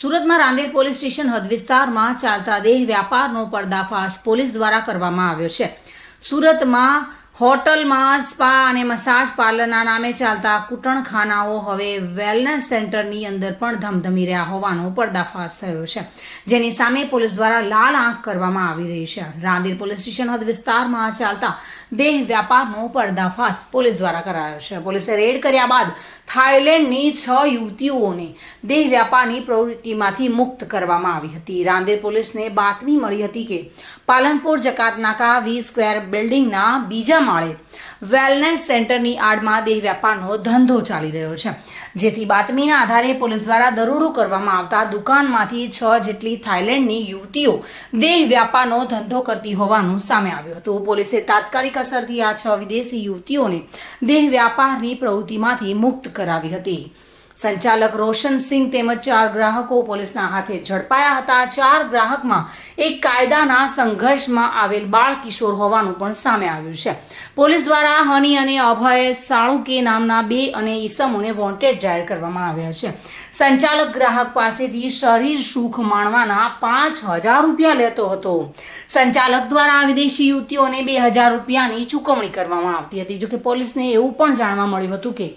સુરતમાં Rander police station હદ વિસ્તારમાં ચાલતા દેહ વ્યાપારનો પર્દાફાશ પોલીસ દ્વારા કરવામાં આવ્યો છે. સુરતમાં હોટલમાં સ્પા અને મસાજ પાર્લરના નામે ચાલતા કૂટણખાનાઓ હવે વેલનેસ સેન્ટરની અંદર પણ ધમધમી રહ્યા હોવાનો પર્દાફાશ થયો છે. જેની સામે પોલીસ દ્વારા લાલ આંખ કરવામાં આવી રહી છે. રાંદેર પોલીસ સ્ટેશન હદ વિસ્તારમાં ચાલતા દેહ વ્યાપારનો પર્દાફાશ પોલીસ દ્વારા કરાયો છે. પોલીસે રેડ કર્યા બાદ થાઇલેન્ડની છ યુવતીઓને દેહ વ્યાપારની પ્રવૃત્તિમાંથી મુક્ત કરવામાં આવી હતી. રાંદેર પોલીસને બાતમી મળી હતી કે પાલનપુર જકાતનાકા વી સ્ક્વેર બિલ્ડિંગના બીજા માળે વેલનેસ સેન્ટરની આડમાં દેહ વ્યાપારનો ધંધો ચાલી રહ્યો છે. જેથી બાતમીના આધારે પોલીસ દ્વારા દરોડો કરવામાં આવતા દુકાનમાંથી છ જેટલી થાઇલેન્ડની યુવતીઓ દેહ વ્યાપારનો ધંધો કરતી હોવાનું સામે આવ્યું હતું. પોલીસે તાત્કાલિક અસરથી આ છ વિદેશી યુવતીઓને દેહ વ્યાપારની પ્રવૃત્તિમાંથી મુક્ત કરાવી હતી. સંચાલક રોશન સિંહ તેમજ ચાર ગ્રાહકો પોલીસના હાથે ઝડપાયા હતા. ચાર ગ્રાહકમાં એક કાયદાના સંઘર્ષમાં આવેલ બાળ કિશોર હોવાનું પણ સામે આવ્યું છે. પોલીસ દ્વારા હની અને અભય સાળુકે નામના બે અને ઈસમોને વોન્ટેડ જાહેર કરવામાં આવ્યા છે. સંચાલક ગ્રાહક પાસેથી શરીર સુખ માણવાના પાંચ હજાર રૂપિયા લેતો હતો. સંચાલક દ્વારા વિદેશી યુવતીઓને બે હજાર રૂપિયાની ચૂકવણી કરવામાં આવતી હતી. જોકે પોલીસને એવું પણ જાણવા મળ્યું હતું કે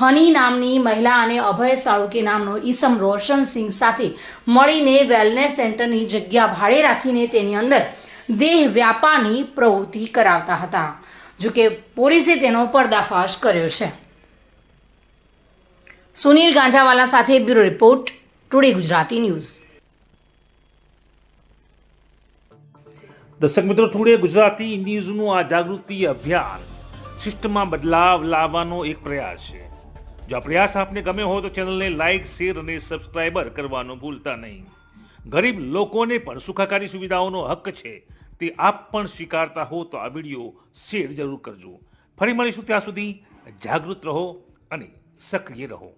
હની નામની મહિલા અને અભય સાળુકે નામનો ઈસમ રોશન સાથે મળીને વેલનેસ સેન્ટરની જગ્યા ભાડે રાખીને તેની અંદર દેહ વ્યાપારની પ્રવૃત્તિ કરાવતા હતા. જોકે પોલીસે તેનો પર્દાફાશ કર્યો છે. સુનિલ ગાંજાવાલા સાથે bureau report, today Gujarati news. દર્શક મિત્રો, ટુડે ગુજરાતી ન્યૂઝનું આ જાગૃતિ અભિયાન સિસ્ટમમાં બદલાવ લાવવાનો એક પ્રયાસ છે. જો આ પ્રયાસ આપને ગમે હોય તો ચેનલને લાઇક શેર અને સબસ્ક્રાઇબર કરવાનું ભૂલતા નહીં. ગરીબ લોકોને પણ સુખાકારી સુવિધાઓનો હક છે, તે આપ પણ સ્વીકારતા હો તો આ વીડિયો શેર જરૂર કરજો. ફરી મળીશું ત્યાં સુધી જાગૃત રહો અને સક્રિય રહો.